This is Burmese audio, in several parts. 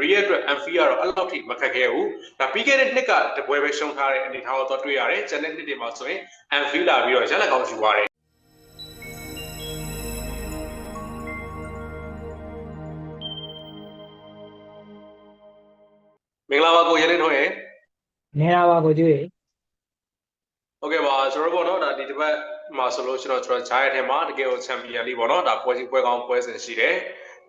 Real အတွက် Anfield ကတော့အဲ့လောက်ထိမခက်ခဲဘူးဒါပြီးခဲ့တဲ့နှစ်ကတပွဲပဲရှုံးထားတဲ့အနေအထားတော့တွေ့ရတယ်ကျန်တဲ့နှစ်တွေမှာဆိုရင် Anfield လာပြီးတော့ရလက်ကောင်းယူသွားတယ်မင်္ဂလာပါကိုရင်းနေထွန်းရေနေတာပါကိုကျွေးဟုတ်ကဲ့ပါကျွန်တော်တို့ပေါ့နော်ဒါဒီတစ်ပတ်မှာဆိုလို့ရှိရင်တော့ကျွန်တော်ဂျားရဲ့ထဲမှာတကယ်ကိုချန်ပီယံလိပေါ့နော်ဒါပွဲကြီးပွဲကောင်းပွဲစဉ်ရှိတယ်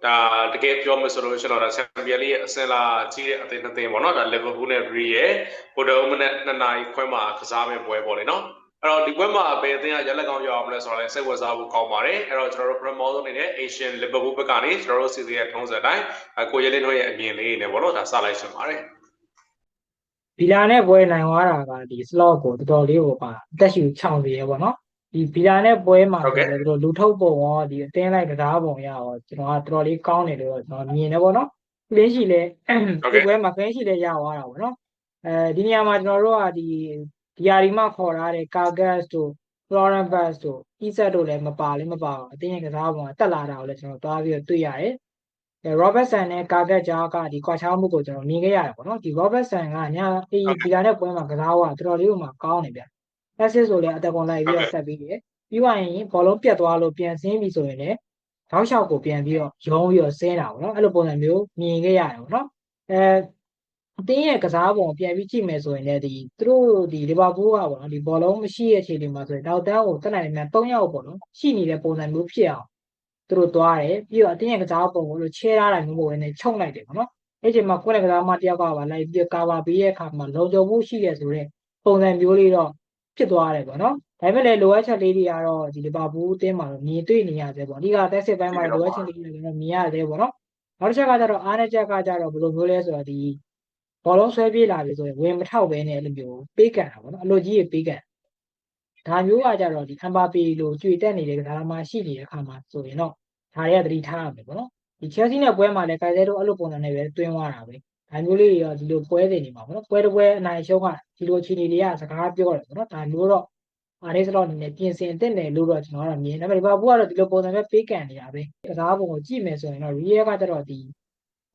ဒါတကယ်ပြောမယ်ဆိုလို့ရှိရင်တော့ဒါချန်ပီယံလိရဲ့အစင်လာကြီးတဲ့အသင်းနှစ်သင်းပေါ့နော်ဒါလီဗာပူးနဲ့ရီရဲ့ဗိုလ်တော်မနဲ့နှစ်နာရီခွဲမှာကစားမယ့်ပွဲပေါ့လေနော်အဲ့တော့ဒီပွဲမှာဘယ်အသင်းကရလက်ကောင်းရအောင်မလဲဆိုတော့လည်းစိတ်ဝင်စားဖို့ကောင်းပါတယ်အဲ့တော့ကျွန်တော်တို့ promote လုပ်နေတဲ့ Asian Liverpool ဘက်ကနေကျွန်တော်တို့စီစီရဲ့ထုံးစံတိုင်းကိုရဲလင်းတို့ရဲ့အမြင်လေးနဲ့ပေါ့နော်ဒါစလိုက်ရှင်ပါတယ်ဘီလာနဲ့ပွဲနိုင်သွားတာကဒီ slot ကိုတော်တော်လေးကိုပါအသက်ရှူချောင်နေရပေါ့နော် ဒီဘီလာနဲ့ပွဲမှာဆိုလည်းတို့လူထုတ်ပုံရောဒီအတင်းလိုက်ကစားပုံရရောကျွန်တော်ကတော်တော်လေးကောင်းတယ်လို့ကျွန်တော်မြင်တယ်ပေါ့နော်ကလင်းရှိလဲဒီပွဲမှာကလင်းရှိလဲရသွားတာပေါ့နော်အဲဒီနေရာမှာကျွန်တော်တို့ကဒီဒီယာရီမှခေါ်ထားတဲ့ Cargas တို့ Florence Bass တို့ Iset တို့လည်းမပါလည်းမပါဘူးအတင်းရဲ့ကစားပုံကတက်လာတာကိုလည်းကျွန်တော်တွားပြီးတော့တွေ့ရတယ် Robertson နဲ့ Cargat ကြားကဒီကွာခြားမှုကိုကျွန်တော်မြင်ခဲ့ရတယ်ပေါ့နော်ဒီ Robertson ကညအေးဒီလာတဲ့ပွဲမှာကစားကတော်တော်လေးကိုမှကောင်းနေဗျ assist ဆိုလည်းအတက်ကွန်လိုက်ပြီးတော့ဆက်ပြီးတယ်ပြီးသွားရင်ဘောလုံးပြတ်သွားလို့ပြန်ဆင်းပြီဆိုရင်လည်းထောက်လျှောက်ကိုပြန်ပြီးတော့ရုံးပြီးတော့ဆင်းတာပေါ့နော်အဲ့လိုပုံစံမျိုးမြင်ခဲ့ရတယ်ပေါ့နော်အဲအတင်းရဲ့ကစားပုံပြန်ပြီးကြည့်မယ်ဆိုရင်လည်းဒီသူတို့ဒီလီဗာပူးကပေါ့နော်ဒီဘောလုံးမရှိတဲ့အခြေအနေမှာဆိုရင်တောက်တန်းကိုတက်နိုင်နေမြန်၃ယောက်ပေါ့နော်ရှိနေတဲ့ပုံစံမျိုးဖြစ်အောင်သူတို့သွားတယ်ပြီးတော့အတင်းရဲ့ကစားပုံကိုလို့ချဲထားတာမျိုးပုံနဲ့ချုံလိုက်တယ်ပေါ့နော်အဲ့ဒီမှာကိုယ့်ရဲ့ကစားမတယောက်ကပါလိုက်ပြီးကာဗာပေးရဲ့အခါမှာလုံခြုံမှုရှိရဆိုတဲ့ပုံစံမျိုးလေးတော့ ဖြစ်သွားတယ်ပေါ့နော်ဒါပေမဲ့လည်းလိုအပ်ချက်လေးတွေကတော့ဒီလီဗာပူးအသင်းမှာတော့မြင်တွေ့နေရသေးပေါ့အဓိကတက်စစ်ပိုင်းမှာလိုအပ်ချက်လေးတွေကတော့မြင်ရသေးပေါ့နော်နောက်တစ်ချက်ကကျတော့အားနည်းချက်ကကျတော့ဘယ်လိုမျိုးလဲဆိုတော့ဒီဘောလုံးဆွဲပြေးလာပြီဆိုရင်ဝင်မထောက်ပဲနဲ့အဲ့လိုမျိုးပေးကန်တာပေါ့နော်အလိုကြီးပေးကန်ဒါမျိုးကကြတော့ဒီအမ်ဘာပီလိုကြွေတက်နေတဲ့ကစားသမားရှိနေတဲ့အခါမှာဆိုရင်တော့ဒါတွေကသတိထားရမယ်ပေါ့နော်ဒီ Chelsea နဲ့ပွဲမှာလည်းကာဇဲတို့အဲ့လိုပုံစံနဲ့ပဲတွင်းသွားတာပဲ ဒါမျိုးလေးတွေရောဒီလိုပွဲစဉ်နေမှာပေါ့နော်ပွဲတစ်ပွဲအနိုင်ရှုံးကဒီလိုအခြေအနေတွေကစကားပြောတယ်ပေါ့နော်ဒါမျိုးတော့အားလေးစတော့အနေနဲ့ပြင်ဆင်တင်တယ်လို့တော့ကျွန်တော်ကတော့မြင်တယ်ဒါပေမဲ့ဒီဘာဘူးကတော့ဒီလိုပုံစံပဲပေးကန်နေတာပဲကစားပုံကိုကြည့်မယ်ဆိုရင်တော့ Real ကကျတော့ဒီ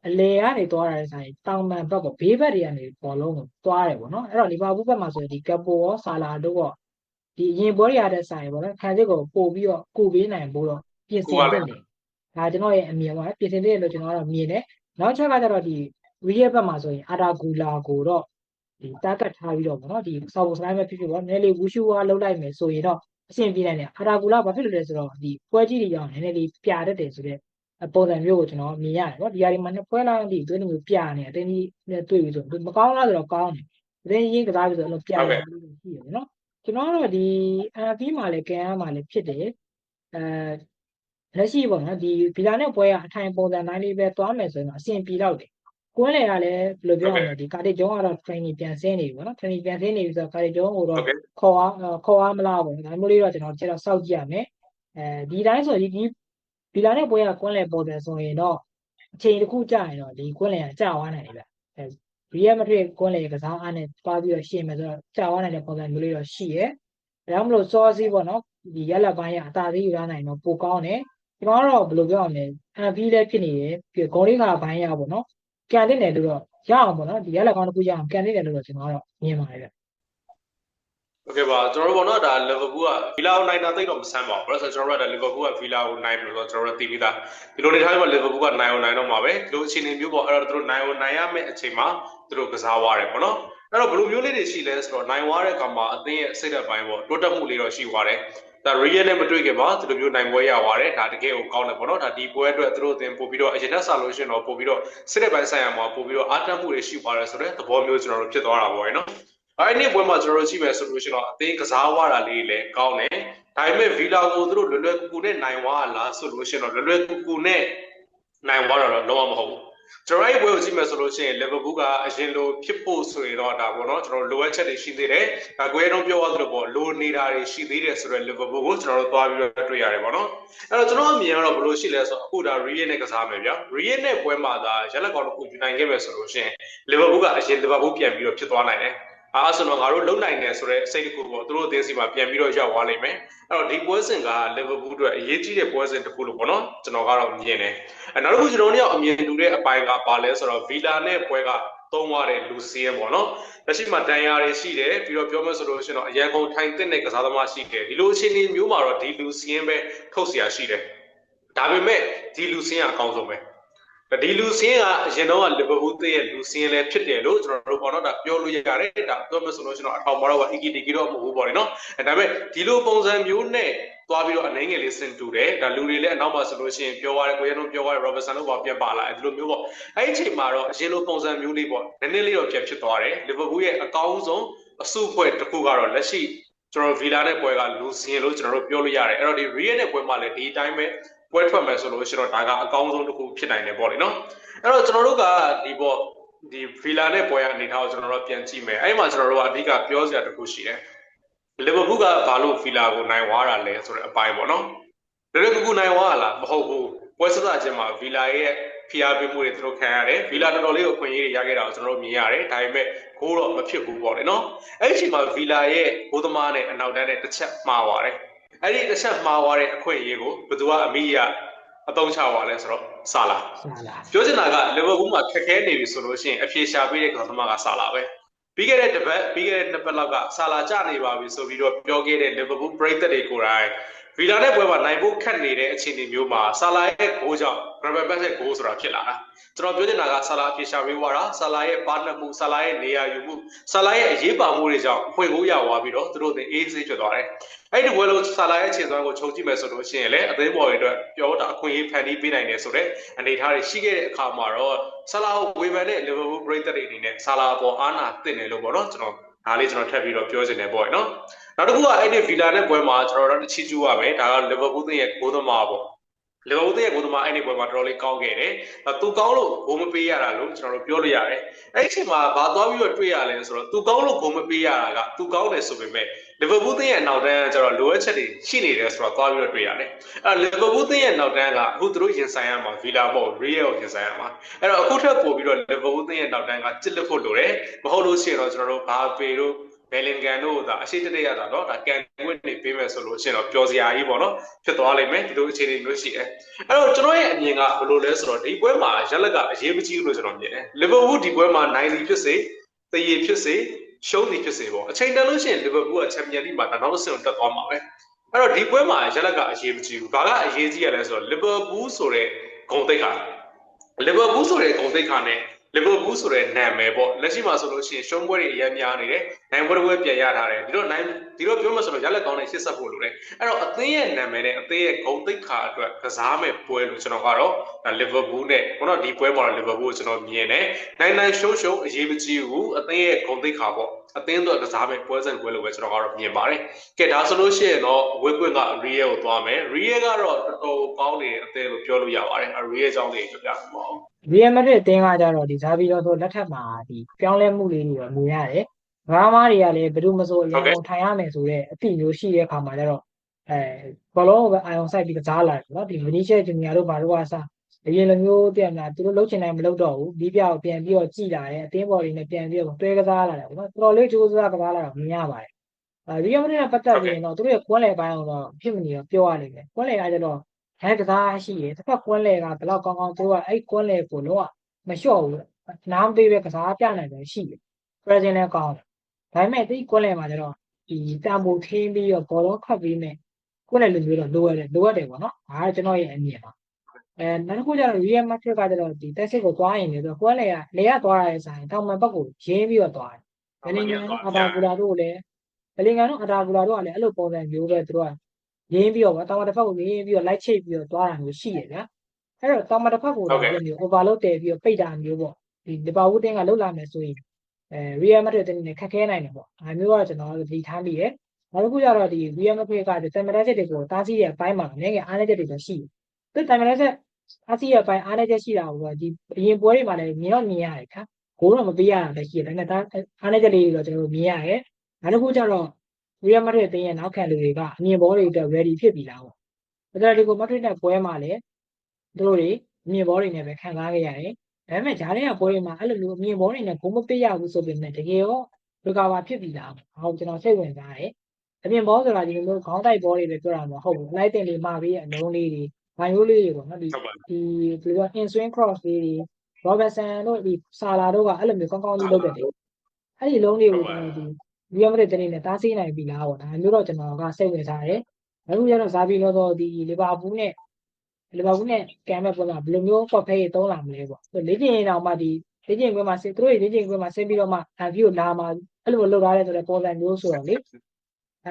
အလေကနေသွားတာဆိုင်တောင်ပန်ဘက်ပေါ့ဘေးဘက်တွေကနေဘောလုံးကိုသွားတယ်ပေါ့နော်အဲ့တော့လီဗာပူးဘက်မှာဆိုရင်ဒီကပ်ပိုရောဆာလာတို့ရောဒီအရင်ပွဲတွေရတဲ့ဆိုင်ပေါ့နော်ခံစစ်ကိုပို့ပြီးတော့ကိုပေးနိုင်ဖို့တော့ပြင်ဆင်တင်တယ်ဒါကျွန်တော်ရဲ့အမြင်ပါပြင်ဆင်တင်တယ်လို့ကျွန်တော်ကတော့မြင်တယ်နောက်ချက်ကကျတော့ဒီ Real ဘက်မှာဆိုရင်အာတာဂူလာကိုတော့ဒီတာကတ်ထားပြီးတော့ပေါ့နော်ဒီဆောက်ဖို့စတိုင်းပဲဖြစ်ဖြစ်ပေါ့နည်းလေးဝူရှူဝါလောက်လိုက်မယ်ဆိုရင်တော့အဆင်ပြေနိုင်တယ်အာတာဂူလာဘာဖြစ်လို့လဲဆိုတော့ဒီပွဲကြီးတွေကြောင့်နည်းနည်းလေးပြတတ်တယ်ဆိုတော့ပုံစံမျိုးကိုကျွန်တော်မြင်ရတယ်ပေါ့ဒီဟာဒီမှာနှစ်ပွဲလောက်ဒီသွေးမျိုးပြနေအတင်းကြီးနဲ့တွေ့ပြီးဆိုမကောင်းလားဆိုတော့ကောင်းတယ်အတင်းရင်းကစားပြီးဆိုတော့ပြနေလို့ရှိရနော်ကျွန်တော်တို့ဒီအန်ဖီမှာလည်းကန်မှာလည်းဖြစ်တယ်အဲလက်ရှိပေါ့နော်ဒီဗီလာနဲ့ပွဲကအထိုင်ပုံစံတိုင်းလေးပဲသွားမယ်ဆိုရင်တော့အဆင်ပြေတော့တယ် ကွင်းလေကလည်းဘယ်လိုပြောရမလဲဒီကာတီဂျုံကတော့ training ပြန်ဆင်းနေပြီပေါ့နော် training ပြန်ဆင်းနေပြီဆိုတော့ကာတီဂျုံကိုတော့ခေါ်အားခေါ်အားမလားပေါ့ဒါမျိုးလေးတော့ကျွန်တော်ချက်တော့စောက်ကြည့်ရမယ်အဲဒီတိုင်းဆိုဒီဒီဗီလာနဲ့ပွဲကကွင်းလေပေါ်တယ်ဆိုရင်တော့အချိန်တစ်ခုကြာရင်တော့ဒီကွင်းလေကကြာသွားနိုင်တယ်ဗျအဲရီယယ်မဒရစ်ကွင်းလေကစားအားနဲ့တွားပြီးတော့ရှင်းမယ်ဆိုတော့ကြာသွားနိုင်တဲ့ပုံစံမျိုးလေးတော့ရှိရဲဒါကြောင့်မလို့စောစီးပေါ့နော်ဒီရက်လက်ပိုင်းကအသာသေးယူရနိုင်တော့ပိုကောင်းတယ်ကျွန်တော်ကတော့ဘယ်လိုပြောရမလဲအန်ဖီလည်းဖြစ်နေတယ်ပြီးဂုံလေးခါဘိုင်းရပေါ့နော် ကန်တင်တယ်လို့တော့ရအောင်ပေါ့နော်ဒီရက်လက်ကောင်းတစ်ခုရအောင်ကန်တင်တယ်လို့တော့ကျွန်တော်ကတော့မြင်ပါတယ်ဗျ โอเคပါကျွန်တော်တို့ပေါ့နော်ဒါလီဗာပူးကဗီလာကိုနိုင်တာသိတော့မဆန်းပါဘူးဘာလို့ဆိုတော့ကျွန်တော်တို့ကဒါလီဗာပူးကဗီလာကိုနိုင်ပြီလို့ကျွန်တော်တို့သိပြီးသားဒီလိုနေထားပြီးလီဗာပူးကနိုင်အောင်နိုင်တော့မှာပဲဒီလိုအခြေအနေမျိုးပေါ့အဲ့တော့သူတို့နိုင်အောင်နိုင်ရမယ့်အချိန်မှာသူတို့ကစားသွားတယ်ပေါ့နော်အဲ့တော့ဘယ်လိုမျိုးလေးတွေရှိလဲဆိုတော့နိုင်သွားတဲ့ကောင်မှာအသင်းရဲ့စိတ်သက်ပိုင်းပေါ့တိုးတက်မှုလေးတော့ရှိသွားတယ် ဒါ real နဲ့မတွေ့ခင်မှာဒီလိုမျိုးနိုင်ပွဲရသွားတယ်ဒါတကယ်ကိုကောင်းတယ်ပေါ့နော်ဒါဒီပွဲအတွက်သူတို့အသင်းပို့ပြီးတော့အရင်ကစားလို့ရှိရင်တော့ပို့ပြီးတော့စိတ်သက်ပိုင်းဆိုင်ရာမှာပို့ပြီးတော့အားတက်မှုတွေရှိသွားတယ်ဆိုတော့သဘောမျိုးကျွန်တော်တို့ဖြစ်သွားတာပေါ့ရနော်အဲ့ဒီပွဲမှာကျွန်တော်တို့ကြည့်မယ်ဆိုလို့ရှိရင်တော့အသင်းကစားဝါတာလေးလည်းကောင်းတယ်ဒါပေမဲ့ဗီလာကိုသူတို့လွယ်လွယ်ကူကူနဲ့နိုင်သွားလားဆိုလို့ရှိရင်တော့လွယ်လွယ်ကူကူနဲ့နိုင်သွားတော့လုံးဝမဟုတ်ဘူး ကျွန်တော်အဲ့ပွဲကိုကြည့်မယ်ဆိုလို့ရှိရင်လီဗာပူးကအရင်လိုဖြစ်ဖို့ဆိုရင်တော့ဒါပေါ့နော်ကျွန်တော်လိုအပ်ချက်တွေရှိသေးတယ်။အကွဲတော့ပြောရသလိုပေါ့လိုနေတာတွေရှိသေးတယ်ဆိုတော့လီဗာပူးကိုကျွန်တော်တို့သွားပြီးတော့တွေ့ရတယ်ပေါ့နော်။အဲ့တော့ကျွန်တော်အမြင်ကတော့ဘယ်လိုရှိလဲဆိုတော့အခုဒါ Real နဲ့ကစားမယ်ဗျာ။ Real နဲ့ပွဲမှာဒါရလက်ကောင်တစ်ခုယူနိုင်ခဲ့မယ်ဆိုလို့ရှိရင်လီဗာပူးကအရင်လီဗာပူးပြန်ပြီးတော့ဖြစ်သွားနိုင်တယ်။ အားဆိုတော့ငါတို့လုံနိုင်တယ်ဆိုတော့စိတ်တစ်ခုပေါ့သူတို့အသင်းစီမှာပြန်ပြီးတော့ရောက်သွားလိမ့်မယ်အဲ့တော့ဒီပွဲစဉ်ကလီဗာပူးအတွက်အရေးကြီးတဲ့ပွဲစဉ်တစ်ခုလို့ပေါ့နော်ကျွန်တော်ကတော့မြင်တယ်အဲနောက်တစ်ခုကျွန်တော်တို့ကအမြင်တူတဲ့အပိုင်းကဘာလဲဆိုတော့ဗီလာနဲ့ပွဲကသုံးသွားတဲ့လူစီးရဲပေါ့နော်လက်ရှိမှာတန်ရာတွေရှိတယ်ပြီးတော့ပြောမယ်ဆိုလို့ရှိရင်တော့အရန်ကုန်ထိုင်တဲ့ကစားသမားရှိတယ်ဒီလိုအခြေအနေမျိုးမှာတော့ဒီလူစီးရင်ပဲထုတ်เสียရှိတယ်ဒါပေမဲ့ဒီလူစီးရင်အကောင်းဆုံးပဲ ဒီလူစင်းကအရင်တော့လီဗာပူးတဲ့လူစင်းလည်းဖြစ်တယ်လို့ကျွန်တော်တို့ပေါ့နော်ဒါပြောလို့ရတယ်ဒါပြောမယ်ဆိုလို့ကျွန်တော်အထောင်မတော့အီကီတီကီတော့မဟုတ်ဘူးပေါ့လေနော်အဲဒါပေမဲ့ဒီလိုပုံစံမျိုးနဲ့သွားပြီးတော့အနေငယ်လေးစင်တူတယ်ဒါလူတွေလည်းအနောက်မှာဆိုလို့ရှိရင်ပြောရတယ်ကိုရန်တို့ပြောရတယ် Robertson တို့ပေါ့ပြန်ပါလာအဲဒီလိုမျိုးပေါ့အဲ့ဒီအချိန်မှာတော့အရင်လိုပုံစံမျိုးလေးပေါ့နည်းနည်းလေးတော့ပြန်ဖြစ်သွားတယ်လီဗာပူးရဲ့အကောင်းဆုံးအစုအဖွဲ့တစ်ခုကတော့လက်ရှိကျွန်တော်ဗီလာနဲ့ပွဲကလူစင်လို့ကျွန်တော်တို့ပြောလို့ရတယ်အဲ့တော့ဒီ Real နဲ့ပွဲမှာလည်းဒီအတိုင်းပဲ ပွဲထွက်မယ်ဆိုလို့ရှိတော့ဒါကအကောင်းဆုံးတစ်ခုဖြစ်နိုင်တယ်ပေါ့လေနော်အဲ့တော့ကျွန်တော်တို့ကဒီပေါ့ဒီဗီလာနဲ့ပွဲရအနေထားကိုကျွန်တော်တို့ပြန်ကြည့်မယ်အဲ့ဒီမှာကျွန်တော်တို့ကအဓိကပြောစရာတစ်ခုရှိတယ်လီဗာပူးကဘာလို့ဗီလာကိုနိုင်ဝါတာလဲဆိုတဲ့အပိုင်းပေါ့နော်လီဗာပူးကနိုင်ဝါလားမဟုတ်ဘူးပွဲစစချင်းမှာဗီလာရဲ့ဖိအားပေးမှုတွေသူတို့ခံရတယ်ဗီလာတော်တော်လေးကိုအခွင့်အရေးတွေရခဲ့တာကိုကျွန်တော်တို့မြင်ရတယ်ဒါပေမဲ့ဂိုးတော့မဖြစ်ဘူးပေါ့လေနော်အဲ့ဒီအချိန်မှာဗီလာရဲ့ဘိုးသမားနဲ့အနောက်တန်းနဲ့တစ်ချက်မှားသွားတယ် အဲ့ဒီတစ်ချက်မှားသွားတဲ့အခွင့်အရေးကိုဘယ်သူကအမိရအသုံးချသွားလဲဆိုတော့ဆာလာဆာလာပြောချင်တာကလီဗာပူးမှာခက်ခဲနေပြီဆိုလို့ရှိရင်အဖြေရှာပေးတဲ့ကစားသမားကဆာလာပဲပြီးခဲ့တဲ့တစ်ပတ်ပြီးခဲ့တဲ့နှစ်ပတ်လောက်ကဆာလာကျနေပါပြီဆိုပြီးတော့ပြောခဲ့တဲ့လီဗာပူးပရိသတ်တွေကိုယ်တိုင် ဗီလာနဲ့ပွဲမှာနိုင်ဖို့ခက်နေတဲ့အခြေအနေမျိုးမှာဆာလာရဲ့ဂိုးကြောင့်ဂရဘယ်ဘက်ရဲ့ဂိုးဆိုတာဖြစ်လာတာကျွန်တော်ပြောချင်တာကဆာလာအဖြေရှာပေးသွားတာဆာလာရဲ့ပါနှက်မှုဆာလာရဲ့နေရာယူမှုဆာလာရဲ့အရေးပါမှုတွေကြောင့်အဖွင့်ကိုရသွားပြီးတော့သူတို့တွေအေးဆေးဖြစ်သွားတယ်အဲ့ဒီဘွဲလို့ဆာလာရဲ့အခြေစွမ်းကိုခြုံကြည့်မယ်ဆိုလို့ရှိရင်လည်းအသိပေါ်တွေအတွက်ပြောတာအခွင့်အရေးဖန်တီးပေးနိုင်တယ်ဆိုတော့အနေထားတွေရှိခဲ့တဲ့အခါမှာတော့ဆာလာကိုဝေဖန်တဲ့လီဗာပူးပရိသတ်တွေအနေနဲ့ဆာလာပေါ်အာနာတင်တယ်လို့ပေါ့နော်ကျွန်တော် ဒါလေးကျွန်တော်ထပ်ပြီးတော့ပြောချင်တယ်ပေါ့နော်နောက်တစ်ခုကအဲ့ဒီဗီလာနဲ့ပွဲမှာကျွန်တော်တို့ချီကျူးရမယ်ဒါကလီဗာပူးရဲ့ဂိုးသမားပေါ့လီဗာပူးရဲ့ဂိုးသမားအဲ့ဒီပွဲမှာတော်တော်လေးကောင်းခဲ့တယ်။သူကောင်းလို့ဂိုးမပေးရတာလို့ကျွန်တော်တို့ပြောလို့ရတယ်။အဲ့ဒီအချိန်မှာဘာသွားပြီးတော့တွေ့ရလဲဆိုတော့သူကောင်းလို့ဂိုးမပေးရတာကသူကောင်းတယ်ဆိုပေမဲ့ လီဗာပူးရဲ့နောက်တန်းကကျတော့လိုအပ်ချက်တွေရှိနေတယ်ဆိုတော့သွားပြီးတော့တွေ့ရတယ်။အဲ့လီဗာပူးရဲ့နောက်တန်းကအခုသူတို့ရင်ဆိုင်ရမှာဗီလာပေါ့ရီယယ်ကိုရင်ဆိုင်ရမှာ။အဲ့တော့အခုထပ်ပို့ပြီးတော့လီဗာပူးရဲ့နောက်တန်းကကြစ်လက်ဖို့လိုတယ်။မဟုတ်လို့ရှိရင်တော့ကျွန်တော်တို့ဘာပေတို့ဘယ်လင်ဂန်တို့ဒါအရှိတတဲ့ရတာတော့ဒါကန်ဝစ်နေပေးမယ်ဆိုလို့ရှိရင်တော့ပျော်စရာကြီးပေါ့နော်ဖြစ်သွားလိမ့်မယ်ဒီလိုအခြေအနေမျိုးရှိတယ်အဲ့တော့ကျွန်တော်ရဲ့အမြင်ကဘယ်လိုလဲဆိုတော့ဒီပွဲမှာရက်လက်ကအရေးမကြီးဘူးလို့ကျွန်တော်မြင်တယ်လီဗာပူးဒီပွဲမှာနိုင်စီဖြစ်စေတည်ရဖြစ်စေ ရှုံးစီဖြစ်စေပေါ့အချိန်တန်လို့ရှိရင်လီဗာပူးကချန်ပီယံလိမှာနောက်တစ်ဆင့်တက်သွားမှာပဲအဲ့တော့ဒီပွဲမှာရက်လက်ကအရေးမကြီးဘူးဘာကအရေးကြီးရလဲဆိုတော့လီဗာပူးဆိုတဲ့ဂုံတိတ်ခါလီဗာပူးဆိုတဲ့ဂုံတိတ်ခါနဲ့ လီဗာပူးဆိုတဲ့နာမည်ပေါ့လက်ရှိမှာဆိုလို့ရှိရင်ရှုံးပွဲတွေအများများနေတယ်နိုင်ပွဲတွေပြန်ရထားတယ်ဒီတော့နိုင်ဒီတော့ပြောမှဆိုတော့ရလက်ကောင်းတဲ့ရှစ်ဆက်ဖို့လိုတယ်အဲ့တော့အသင်းရဲ့နာမည်နဲ့အသင်းရဲ့ဂုဏ်သိက္ခာအတွက်ကစားမဲ့ပွဲလို့ကျွန်တော်ကတော့ဒါလီဗာပူးနဲ့ခုနကဒီပွဲမှာလီဗာပူးကိုကျွန်တော်မြင်တယ်နိုင်နိုင်ရှုံးရှုံးအရေးမကြီးဘူးအသင်းရဲ့ဂုဏ်သိက္ခာပေါ့ အသင်းတို့ကစားမဲ့ပွဲစဉ်ပွဲလို့ပဲကျွန်တော်ကတော့မြင်ပါတယ်ကဲဒါဆိုလို့ရှိရင်တော့ဝက်ကွင်းကရီယယ်ကိုသွားမယ်ရီယယ်ကတော့တော်တော်ကောင်းနေတဲ့အသင်းလို့ပြောလို့ရပါတယ်ရီယယ်ကြောင့်လေးပြပြပါဦးရီယယ်မက်ဒရစ်အသင်းကကြတော့ဒီဇာဘီတော့ဆိုလက်ထက်မှာဒီပြောင်းလဲမှုလေးတွေတော့မြင်ရတယ်။ဘာမားတွေကလည်းဘယ်သူမဆိုအရင်ကထိုင်ရမယ်ဆိုတော့အတိမျိုးရှိတဲ့အခါမှာကျတော့အဲဘောလုံးကိုပဲအာယုံစိုက်ပြီးကစားလာတယ်နော်ဒီဗနီရှယ်ဂျူနီယာတို့ဘာတို့ကစား အရင်လိုမျိုးတည်မလားသူတို့လှုပ်ချင်တိုင်းမလှုပ်တော့ဘူးဒီပြောက်ပြန်ပြီးတော့ကြည်လာတယ်အသင်းဘော်တွေနဲ့ပြန်ပြီးတော့တွဲကစားလာတယ်ပေါ့နော်တော်တော်လေးကြိုးစားကစားလာတာမြင်ရပါတယ်အဲရီယယ်မက်ဒရစ်နဲ့ပတ်သက်ပြီးရင်တော့သူတို့ရဲ့ကွန်းလေပိုင်းအောင်တော့ဖြစ်မနေတော့ပြောရလိမ့်မယ်ကွန်းလေကကျတော့ဟဲကစားရှိရတစ်ဖက်ကွန်းလေကဘယ်လောက်ကောင်းကောင်းသူတို့ကအဲ့ကွန်းလေကိုတော့မလျှော့ဘူးနားမပေးပဲကစားပြနိုင်တယ်ရှိတယ် present လည်းကောင်းတယ်ဒါပေမဲ့ဒီကွန်းလေမှာကျတော့ဒီတံပိုးထင်းပြီးတော့ဘောလုံးခတ်ပြီးမယ်ကွန်းလေလိုမျိုးတော့လိုရတယ်လိုရတယ်ပေါ့နော်ဒါကကျွန်တော်ရဲ့အမြင်ပါ အဲနောက်တစ်ခုကျတော့ real matrix ကကျတော့ဒီ test ကိုသွားရင်လည်းကွန်းလေကလေကသွားရတဲ့ဆိုင်တောင်မှန်ဘက်ကိုရင်းပြီးတော့သွားတယ်ဘယ်လင်ကန်တို့အတာကူလာတို့လည်းဘယ်လင်ကန်တို့အတာကူလာတို့ကလည်းအဲ့လိုပုံစံမျိုးပဲသူတို့ကရင်းပြီးတော့တောင်မှတစ်ဖက်ကိုရင်းပြီးတော့ light ချိတ်ပြီးတော့သွားတာမျိုးရှိရဗျာအဲ့တော့တောင်မှတစ်ဖက်ကိုတော့အဲ့လိုမျိုး overload တည်ပြီးတော့ပိတ်တာမျိုးပေါ့ဒီဒီပါဝူးတင်းကလောက်လာမယ်ဆိုရင်အဲ real matrix တင်းနဲ့ခက်ခဲနိုင်တယ်ပေါ့ဒါမျိုးကတော့ကျွန်တော်တို့ဒီထားပြီးရနောက်တစ်ခုကျတော့ဒီ real matrix ကဒီ temperature တွေကိုတားဆီးတဲ့အပိုင်းမှာနည်းငယ်အားနည်းချက်တွေတော့ရှိတယ်သူ temperature အားဆီးတဲ့အပိုင်းအားနည်းချက်ရှိတာကိုတော့ဒီအရင်ပွဲတွေမှာလည်းမြင်တော့မြင်ရတယ်ခါကိုတော့မပေးရတာလည်းရှိတယ်ဒါပေမဲ့ဒါအားနည်းချက်လေးတွေတော့ကျွန်တော်တို့မြင်ရတယ်နောက်တစ်ခုကျတော့ real matrix တင်းရဲ့နောက်ခံလူတွေကအမြင်ဘောတွေအတွက် ready ဖြစ်ပြီလားပေါ့ဒါကြတဲ့ဒီကို matrix နဲ့ပွဲမှာလည်းတို့တွေအမြင်ဘောတွေနဲ့ပဲခံစားခဲ့ရတယ်ဒါပေမဲ့ဂျားတွေကပွဲတွေမှာအဲ့လိုလိုအမြင်ဘောတွေနဲ့ဂုံမပစ်ရဘူးဆိုပေမဲ့တကယ်ရော recover ဖြစ်ပြီလားဟောကျွန်တော်စိတ်ဝင်စားတယ်အပြင်ဘောဆိုတာဒီလိုမျိုးခေါင်းတိုက်ဘောတွေလည်းပြောတာမဟုတ်ဘူးအလိုက်တင်လေးမှာပြီးအလုံးလေးတွေ ဘိုင်ယိုလေးတွေပေါ့နော်ဒီဟုတ်ပါဒီဘယ်လိုလဲ in swing cross လေးတွေ Robertson တို့ဒီဆာလာတို့ကအဲ့လိုမျိုးကောင်းကောင်းကြီးလုပ်တယ်လေအဲ့ဒီလုံးတွေကိုကျွန်တော်ဒီ Real Madrid တနေ့နဲ့တားဆီးနိုင်ပြီလားပေါ့ဒါမျိုးတော့ကျွန်တော်ကစိတ်ဝင်စားတယ်အခုကျတော့ဇာဘီလို့တော့ဒီလီဗာပူးနဲ့လီဗာပူးနဲ့ကမ်မဲ့ပေါ်မှာဘယ်လိုမျိုးပေါ့ဖဲရေးသုံးလာမလဲပေါ့လေ့ကျင့်ရင်တော့မှဒီလေ့ကျင့်ခွင့်မှာဆင်သူတို့လေ့ကျင့်ခွင့်မှာဆင်းပြီးတော့မှအဗီကိုလာမှာအဲ့လိုလုပ်ထားတဲ့ဆိုတဲ့ပုံစံမျိုးဆိုတော့လေ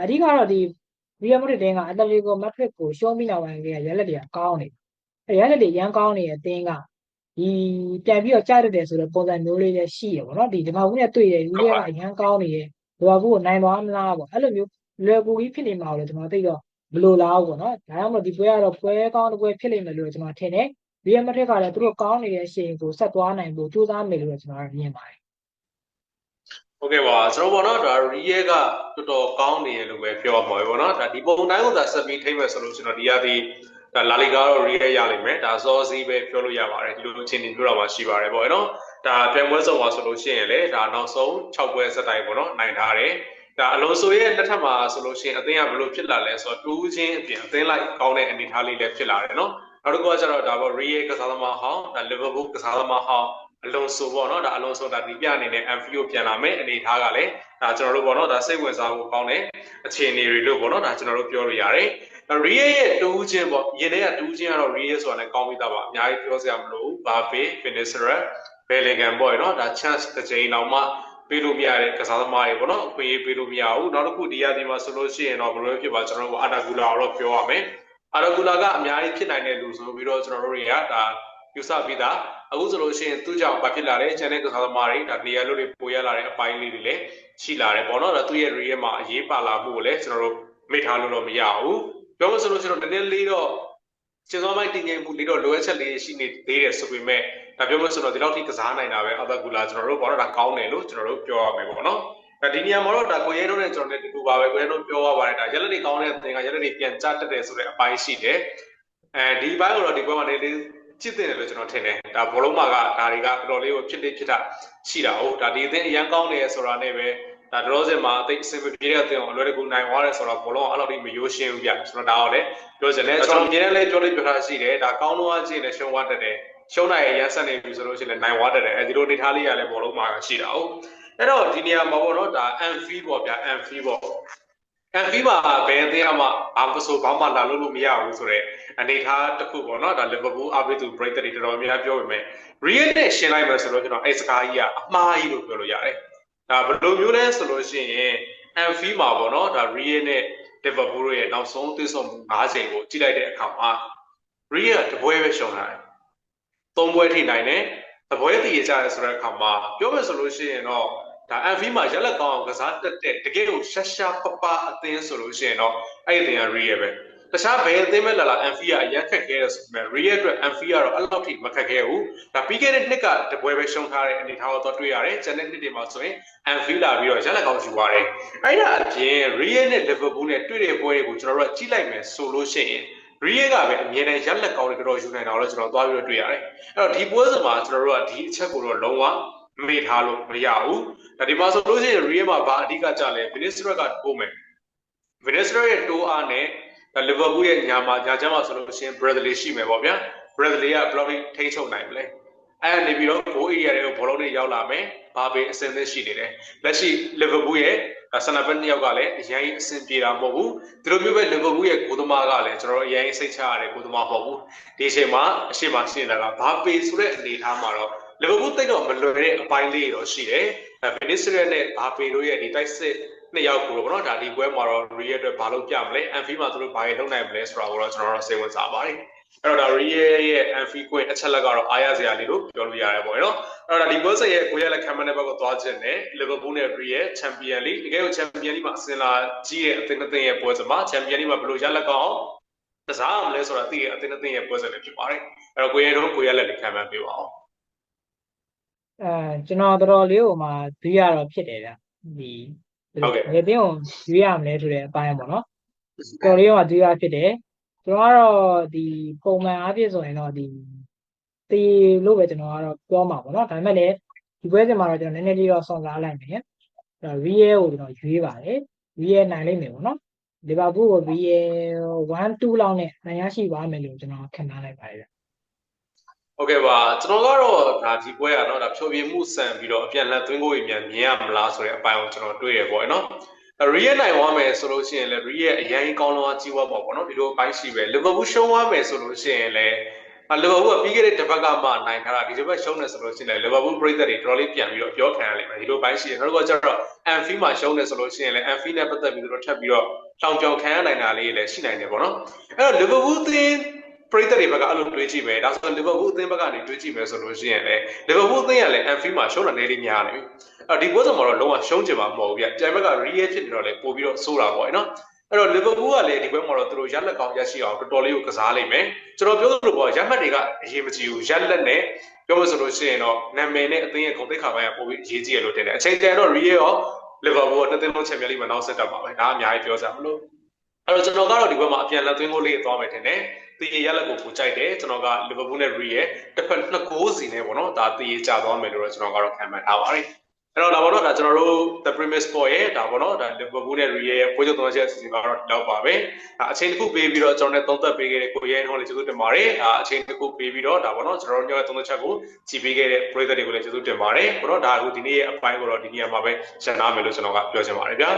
အဓိကတော့ဒီ Real Madrid တင်းကအက်တလီကိုမက်ဒရစ်ကိုရှုံးပြီးနောက်ပိုင်းကရလက်တွေကကောင်းနေအဲရလက်တွေရမ်းကောင်းနေတဲ့အတင်းကဒီပြန်ပြီးတော့ကြားရတယ်ဆိုတဲ့ပုံစံမျိုးလေးလည်းရှိရပေါ့နော်ဒီဒီမှာဘူးနဲ့တွေ့တယ်လူတွေကအရမ်းကောင်းနေရဲ့ဒီမှာဘူးကိုနိုင်သွားမလားပေါ့အဲ့လိုမျိုးလွယ်ကူကြီးဖြစ်နေမှာလို့ကျွန်တော်သိတော့ဘလို့လားပေါ့နော်ဒါကြောင့်မို့ဒီပွဲကတော့ပွဲကောင်းတစ်ပွဲဖြစ်လိမ့်မယ်လို့ကျွန်တော်ထင်တယ် Real Madrid ကလည်းသူတို့ကောင်းနေတဲ့အချိန်ကိုဆက်သွားနိုင်ဖို့ကြိုးစားမယ်လို့ကျွန်တော်မြင်ပါတယ် ဟုတ်ကဲ့ပါဆိုတော့ဗောနော်ဒါ real ကတော်တော်ကောင်းနေရလို့ပဲပြောပါမယ်ဗောနော်ဒါဒီပုံတိုင်းကိုသာဆက်ပြီးထိမဲ့ဆိုလို့ကျွန်တော်ဒီရသည်ဒါလာလီဂါတော့ real ရလိမ့်မယ်ဒါစောစီးပဲပြောလို့ရပါတယ်ဒီလိုအခြေအနေမျိုးတော့မှရှိပါတယ်ဗောနော်ဒါပြန်ပွဲဆုံးပါဆိုလို့ရှိရင်လေဒါနောက်ဆုံး6ပွဲစက်တိုင်းဗောနော်နိုင်ထားတယ်ဒါအလုံးဆိုရဲ့လက်ထက်မှာဆိုလို့ရှိရင်အသင်းကဘလို့ဖြစ်လာလဲဆိုတော့တူးချင်းအပြင်အသင်းလိုက်ကောင်းတဲ့အနေအထားလေးလည်းဖြစ်လာတယ်နော်နောက်တစ်ခုကကျတော့ဒါပေါ့ real ကစားသမားဟောင်းဒါ liverpool ကစားသမားဟောင်း အလွန်ဆိုပေါ့နော်ဒါအလွန်ဆိုတာဒီပြအနေနဲ့ MFU ကိုပြန်လာမယ်အနေထားကလည်းဒါကျွန်တော်တို့ပေါ့နော်ဒါစိတ်ဝင်စားဖို့ကောင်းတဲ့အခြေအနေတွေလို့ပေါ့နော်ဒါကျွန်တော်တို့ပြောလို့ရတယ်။ Ria ရဲ့တူးချင်းပေါ့ယင်းတဲ့ကတူးချင်းကတော့ Ria ဆိုတာလည်းကောင်းပြီးသားပါအများကြီးပြောစရာမလိုဘူး။ဘာပေး Finisher Bellingham ပေါ့နော်ဒါ chance တစ်ချိန်တော့မှပေးလို့မရတဲ့ကစားသမားတွေပေါ့နော်အခွင့်အရေးပေးလို့မရဘူး။နောက်တစ်ခုဒီရဒီမှာဆိုလို့ရှိရင်တော့ဘယ်လိုဖြစ်ပါကျွန်တော်တို့အာနာဂူလာတော့ပြောရမယ်။အာနာဂူလာကအများကြီးဖြစ်နိုင်တဲ့လူဆိုပြီးတော့ကျွန်တော်တို့တွေကဒါ ယူဆပြီးသားအခုဆိုလို့ရှိရင်သူ့ကြောင့်ဘာဖြစ်လာလဲချန်တဲ့ကစားသမားတွေဒါနေရာလို့တွေပိုရလာတဲ့အပိုင်းလေးတွေလည်းရှိလာတယ်ပေါ့နော်ဒါသူ့ရဲ့ real မှာအရေးပါလာမှုကိုလည်းကျွန်တော်တို့မိထားလို့တော့မရဘူးပြောမဆိုလို့ရှိရင်တော့နည်းနည်းလေးတော့စင်စောမိုက်တင်ငယ်မှုလေးတော့လိုအပ်ချက်လေးရှိနေသေးတယ်ဆိုပေမဲ့ဒါပြောမဆိုတော့ဒီလောက်ထိကစားနိုင်တာပဲအဘကူလာကျွန်တော်တို့ပေါ့နော်ဒါကောင်းတယ်လို့ကျွန်တော်တို့ပြောရမယ်ပေါ့နော်ဒါဒီနေရာမှာတော့ဒါကိုရဲတို့နဲ့ကျွန်တော်လည်းဒီလိုပါပဲကိုရဲတို့ပြောရပါတယ်ဒါရက်လက်တွေကောင်းတဲ့အသင်ကရက်လက်တွေပြန်ကြတက်တယ်ဆိုတဲ့အပိုင်းရှိတယ်အဲဒီဘိုင်းကတော့ဒီဘက်မှာနေလေး ချစ်တယ်လို့ကျွန်တော်ထင်တယ်ဒါဘောလုံးမာကဒါတွေကတော်တော်လေးကိုဖြစ်လေးဖြစ်တာရှိတာဟုတ်ဒါဒီအသင်းအရန်ကောင်းတယ်ဆိုတာနဲ့ပဲဒါဒရောစင်မှာအသိအစင်ပြေတဲ့အသင်းကိုအလွယ်တကူနိုင်သွားတယ်ဆိုတော့ဘောလုံးကအဲ့လိုထိမရိုးရှင်းဘူးဗျကျွန်တော်ဒါတော့လည်းပြောချင်တယ်ကျွန်တော်မြင်တယ်လည်းပြောလို့ပြောတာရှိတယ်ဒါကောင်းတော့အချင်းလည်းရှုံးသွားတတ်တယ်ရှုံးနိုင်ရရန်ဆက်နေပြီဆိုလို့ရှိရင်လည်းနိုင်သွားတတ်တယ်အဲဒီလိုနေထားလေးရလည်းဘောလုံးမာကရှိတာဟုတ်အဲ့တော့ဒီနေရာမှာပေါ့နော်ဒါ MV ပေါ့ဗျာ MV ပေါ့ MV မှာဘယ်အသင်းမှဘာမဆိုဘာမှလာလို့လို့မရဘူးဆိုတော့အနေထားတစ်ခုပေါ့နော်ဒါ Liverpool အပိသူ break တွေတော်တော်များများပြောပေမဲ့ Real နဲ့ရှင်းလိုက်မယ်ဆိုတော့ကျွန်တော်အဲ့စကားကြီးကအမှားကြီးလို့ပြောလို့ရတယ်ဒါဘယ်လိုမျိုးလဲဆိုလို့ရှိရင် MV မှာပေါ့နော်ဒါ Real နဲ့ Liverpool ရဲ့နောက်ဆုံးသွေးဆုံမှု၅ချိန်ကိုကြည့်လိုက်တဲ့အခါမှာ Real တပွဲပဲရှုံးလာတယ်သုံးပွဲထိနိုင်တယ်တပွဲတည်ရကြတယ်ဆိုတဲ့အခါမှာပြောမယ်ဆိုလို့ရှိရင်တော့ ဒါ MV မှာရက်လက်ကောင်းအောင်ကစားတက်တဲ့တကယ်ကိုရှာရှာပပအသင်းဆိုလို့ရှိရင်တော့အဲ့ဒီအသင်းက Real ပဲတခြားဘယ်အသင်းပဲလာလာ MV ကအရင်ခက်ခဲတယ်ဆိုပေမဲ့ Real အတွက် MV ကတော့အဲ့လောက်ထိမခက်ခဲဘူးဒါပြီးခဲ့တဲ့နှစ်ကတပွဲပဲရှုံးထားတဲ့အနေထားကိုတော့တွေ့ရတယ်ကျန်တဲ့နှစ်တွေမှာဆိုရင် MV လာပြီးတော့ရက်လက်ကောင်းယူသွားတယ်အဲ့ဒါအပြင် Real နဲ့ Liverpool နဲ့တွေ့တဲ့ပွဲတွေကိုကျွန်တော်တို့ကကြည့်လိုက်မယ်ဆိုလို့ရှိရင် Real ကပဲအမြဲတမ်းရက်လက်ကောင်းတွေတော်တော်ယူနိုင်တာလို့ကျွန်တော်သွားပြီးတော့တွေ့ရတယ်အဲ့တော့ဒီပွဲစဉ်မှာကျွန်တော်တို့ကဒီအချက်ကိုတော့လုံးဝ မေ့ထားလို့မရဘူးဒါဒီမှာဆိုလို့ရှိရင် Real မှာဘာအဓိကကြလဲ Vinicius ကပို့မယ် Vinicius ရဲ့တိုးအားနဲ့ဒါ Liverpool ရဲ့ညာမှာညာချမ်းမှာဆိုလို့ရှိရင် Bradley ရှိမယ်ပေါ့ဗျာ Bradley ကဘယ်လောက်ထိထိချုပ်နိုင်မလဲအဲ့ဒါနေပြီးတော့ဘိုး area တွေကိုဘောလုံးတွေရောက်လာမယ်ဘာပေအစင်းသင်းရှိနေတယ်လက်ရှိ Liverpool ရဲ့ဆန်နဘက်နှစ်ယောက်ကလည်းအရင်အဆင်ပြေတာမဟုတ်ဘူးဒီလိုမျိုးပဲ Liverpool ရဲ့ကိုသမားကလည်းကျွန်တော်တို့အရင်စိတ်ချရတဲ့ကိုသမားမဟုတ်ဘူးဒီအချိန်မှာအရှိမရှိနေတာကဘာပေဆိုတဲ့အနေအထားမှာတော့ Liverpool တိတ်တော့မလွယ်တဲ့အပိုင်းလေးတော့ရှိတယ်။ Vinicius နဲ့ဘာပေတို့ရဲ့ဒီတိုက်စစ်နှစ်ယောက်ကိုတော့ဗောနော်ဒါဒီပွဲမှာတော့ Real အတွက်ဘာလုပ်ပြမလဲ Anfield မှာသူတို့ဘာတွေလုပ်နိုင်မလဲဆိုတာကိုတော့ကျွန်တော်တို့စိတ်ဝင်စားပါတယ်။အဲ့တော့ဒါ Real ရဲ့ Anfield ကွင်းအချက်လက်ကတော့အားရစရာလေးလို့ပြောလို့ရတယ်ပေါ့နော်။အဲ့တော့ဒါဒီပွဲဆက်ရဲ့ကိုရလက်ခံမတဲ့ဘက်ကိုသွားခြင်းနဲ့ Liverpool နဲ့ Real Champion League တကယ်ကို Champion League မှာအစင်လာကြီးတဲ့အသင်းအသင်းရဲ့ပွဲစမှာ Champion League မှာဘယ်လိုရလက်ကောင်းကစားမလဲဆိုတာသိရအသင်းအသင်းရဲ့ပွဲဆက်လည်းဖြစ်ပါတယ်။အဲ့တော့ကိုရတို့ကိုရလက်လေးခံမှန်းပေးပါအောင်။ အဲကျွန်တော်တော်တော်လေးဟိုမှာဒုရတော့ဖြစ်တယ်ဗျဒီဟုတ်ကဲ့ဘယ်တင်းကိုရွေးရမလဲဆိုတဲ့အပိုင်းပေါ့နော်တော်တော်လေးဟိုမှာဒုရဖြစ်တယ်ကျွန်တော်ကတော့ဒီပုံမှန်အားဖြင့်ဆိုရင်တော့ဒီတီလို့ပဲကျွန်တော်ကတော့ပြောမှာပေါ့နော်ဒါပေမဲ့လည်းဒီပွဲစဉ်မှာတော့ကျွန်တော်နည်းနည်းလေးတော့စောင့်စားလိုက်မယ် Real ကိုကျွန်တော်ရွေးပါတယ် Real နိုင်လိမ့်မယ်ပေါ့နော်လီဗာပူးကို Real 1 2လောက်နဲ့နိုင်ရရှိပါမယ်လို့ကျွန်တော်ခန့်မှန်းလိုက်ပါတယ်ဗျ ဟုတ်ကဲ့ပါကျွန်တော်ကတော့ဒါဒီပွဲကတော့ဒါဖြိုပြမှုဆန်ပြီးတော့အပြန်လက်သွင်းကိုမြန်မြင်ရမလားဆိုတဲ့အပိုင်းကိုကျွန်တော်တွေ့ရပေါ့နော်ရီးရဲ့နိုင်ဝမ်းမယ်ဆိုလို့ရှိရင်လည်းရီးရဲ့အရင်ကောင်းလောက်ကြီးဝတ်ပေါ့ပေါ့နော်ဒီလိုအပိုင်းရှိပဲလီဗာပူးရှုံးသွားမယ်ဆိုလို့ရှိရင်လည်းလီဗာပူးကပြီးခဲ့တဲ့တစ်ပတ်ကမှနိုင်ခါတာဒီတစ်ပတ်ရှုံးနေဆိုလို့ရှိရင်လည်းလီဗာပူးပရိသတ်တွေတော်တော်လေးပြန်ပြီးတော့ပြောခံရလိမ့်မယ်ဒီလိုအပိုင်းရှိရင်နောက်တစ်ခါကျတော့အန်ဖီမှာရှုံးနေဆိုလို့ရှိရင်လည်းအန်ဖီနဲ့ပတ်သက်ပြီးတော့ထပ်ပြီးတော့တောင်ပြောင်ခံရနိုင်တာလေးလည်းရှိနိုင်တယ်ပေါ့နော်အဲ့တော့လီဗာပူးသင်း ပရိသတ်တွေဘက်ကအဲ့လိုတွေးကြည့်မယ်ဒါဆိုလီဗာပူးအသင်းဘက်ကနေတွေးကြည့်မယ်ဆိုလို့ရှိရင်လည်းလီဗာပူးအသင်းကလည်းအန်ဖီမှာရှုံးတာနည်းလေးများနေပြီအဲ့ဒီပွဲစဉ်မှာတော့လုံးဝရှုံးချင်မှာမဟုတ်ဘူးဗျကြိုင်ဘက်က real ဖြစ်နေတော့လေပို့ပြီးတော့စိုးတာပေါ့နော်အဲ့တော့လီဗာပူးကလည်းဒီပွဲမှာတော့သူတို့ရက်လက်ကောင်းရရှိအောင်တော်တော်လေးကိုကစားလိမ့်မယ်ကျွန်တော်ပြောသလိုပေါ့ရက်မှတ်တွေကအရေးမကြီးဘူးရက်လက်နဲ့ပြောလို့ဆိုလို့ရှိရင်တော့နာမည်နဲ့အသင်းရဲ့ဂုဏ်သိက္ခာပိုင်းကပို့ပြီးအရေးကြီးရလို့တင်တယ်အချိန်တန်တော့ real ရောလီဗာပူးကနှစ်သင်းလုံးချန်ပီယံလိမ့်မှာနောက်ဆက်တက်ပါပဲဒါအများကြီးပြောစရာမလိုအဲ့တော့ကျွန်တော်ကတော့ဒီဘက်မှာအပြန်လက်သွင်းကိုလေးသွားမယ်ထင်တယ် တည်ရရက်လက်ကိုကိုကြိုက်တယ်ကျွန်တော်ကလီဗာပူးနဲ့ real ရဲ့တစ်ဖက်နှစ်ကိုးစီနဲ့ပေါ့နော်ဒါတည်ရကြသွားမယ်လို့တော့ကျွန်တော်ကတော့ခံမှန်းထားပါတယ်အဲ့တော့ဒါပေါ့နော်ဒါကျွန်တော်တို့ the premise sport ရဲ့ဒါပေါ့နော်ဒါ Liverpool နဲ့ Real ရဲ့ပွဲချုပ်သုံးချက်အစီအစဉ်ကတော့ဒီလောက်ပါပဲဒါအချိန်တစ်ခုပေးပြီးတော့ကျွန်တော်နဲ့သုံးသက်ပေးခဲ့တဲ့ကိုရဲနှောင်းလေးကျေးဇူးတင်ပါတယ်ဒါအချိန်တစ်ခုပေးပြီးတော့ဒါပေါ့နော်ကျွန်တော်တို့ညရဲ့သုံးသက်ချက်ကိုကြည်ပေးခဲ့တဲ့ပရိသတ်တွေကိုလည်းကျေးဇူးတင်ပါတယ်ပေါ့နော်ဒါအခုဒီနေ့ရဲ့အပိုင်းကိုတော့ဒီနေရာမှာပဲရှင်းနာမယ်လို့ကျွန်တော်ကပြောချင်ပါတယ်ဗျာ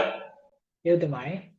ရုပ်တင်ပါတယ်